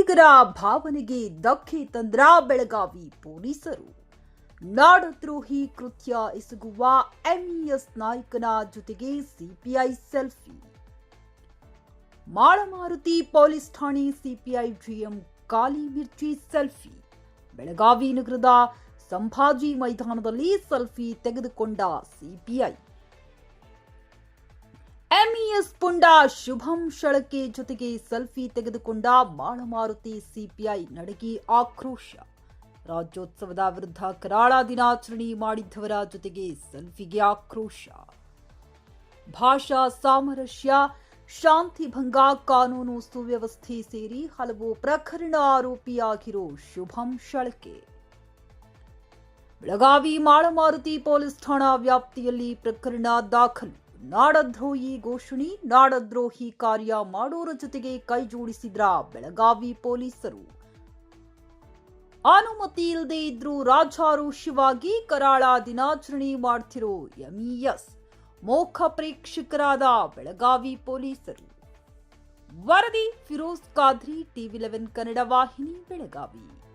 ಕನ್ನಡಿಗರ ಭಾವನೆಗೆ ಧಕ್ಕೆ ತಂದ್ರ ಬೆಳಗಾವಿ ಪೊಲೀಸರು. ನಾಡದ್ರೋಹಿ ಕೃತ್ಯ ಎಸಗುವ ಎಂಇಎಸ್ ನಾಯಕನ ಜೊತೆಗೆ ಸಿಪಿಐ ಸೆಲ್ಫಿ. ಮಾಳಮಾರುತಿ ಪೊಲೀಸ್ ಠಾಣೆ CPI GM Kali Mirchi selfie. Belagavi ನಗರದ ಸಂಭಾಜಿ ಮೈದಾನದಲ್ಲಿ ಸೆಲ್ಫಿ ತೆಗೆದುಕೊಂಡ ಸಿಪಿಐ ಎಂಇಎಸ್ ಪುಂಡ ಶುಭಂ ಶಳಕೆ ಜೊತೆಗೆ ಸೆಲ್ಫಿ ತೆಗೆದುಕೊಂಡ ಮಾಳಮಾರುತಿ ಸಿಪಿಐ ನಡಗಿ ಆಕ್ರೋಶ. ರಾಜ್ಯೋತ್ಸವದ ವಿರುದ್ಧ ಕರಾಳ ದಿನಾಚರಣೆ ಮಾಡಿದ್ದವರ ಜೊತೆಗೆ ಸೆಲ್ಫಿಗೆ ಆಕ್ರೋಶ. ಭಾಷಾ ಸಾಮರಸ್ಯ ಶಾಂತಿ ಭಂಗ ಕಾನೂನು ಸುವ್ಯವಸ್ಥೆ ಸೇರಿ ಹಲವು ಪ್ರಕರಣ ಆರೋಪಿಯಾಗಿರೋ ಶುಭಂ ಶಳಕೆ. ಬೆಳಗಾವಿ ಮಾಳಮಾರುತಿ ಪೊಲೀಸ್ ಠಾಣಾ ವ್ಯಾಪ್ತಿಯಲ್ಲಿ ಪ್ರಕರಣ ದಾಖಲು. ನಾಡದ್ರೋಹಿ ಘೋಷಣೆ ನಾಡದ್ರೋಹಿ ಕಾರ್ಯ ಮಾಡೋರ ಜೊತೆಗೆ ಕೈ ಜೋಡಿಸಿದ್ರ ಬೆಳಗಾವಿ ಪೊಲೀಸರು. ಅನುಮತಿ ಇಲ್ಲದೆ ಇದ್ರೂ ರಾಜಾರೋಷವಾಗಿ ಕರಾಳ ದಿನಾಚರಣೆ ಮಾಡ್ತಿರೋ ಎಂಇಎಸ್ ಮೋಖ ಪ್ರೇಕ್ಷಕರಾದ ಬೆಳಗಾವಿ ಪೊಲೀಸರು. ವರದಿ ಫಿರೋಜ್ ಖಾದ್ರಿ ಟಿವಿ ಲೆವೆನ್ ಕನ್ನಡ ವಾಹಿನಿ, ಬೆಳಗಾವಿ.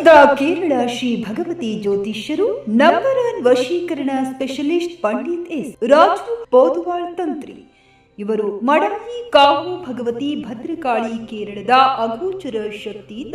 ಪ್ರಸಿದ್ಧ ಕೇರಳ ಶ್ರೀ ಭಗವತಿ ಜ್ಯೋತಿಷ್ಯರು ನಂಬರ್ ಒನ್ ವಶೀಕರಣ ಸ್ಪೆಷಲಿಸ್ಟ್ ಪಂಡಿತ್ ಎಸ್. ರಾಜು ಪೋದುವಾಳ್ ತಂತ್ರಿ. ಇವರು ಮಡವಿ ಕಾವು ಭಗವತಿ ಭದ್ರಕಾಳಿ ಕೇರಳದ ಅಗೋಚರ ಶಕ್ತಿಯಿಂದ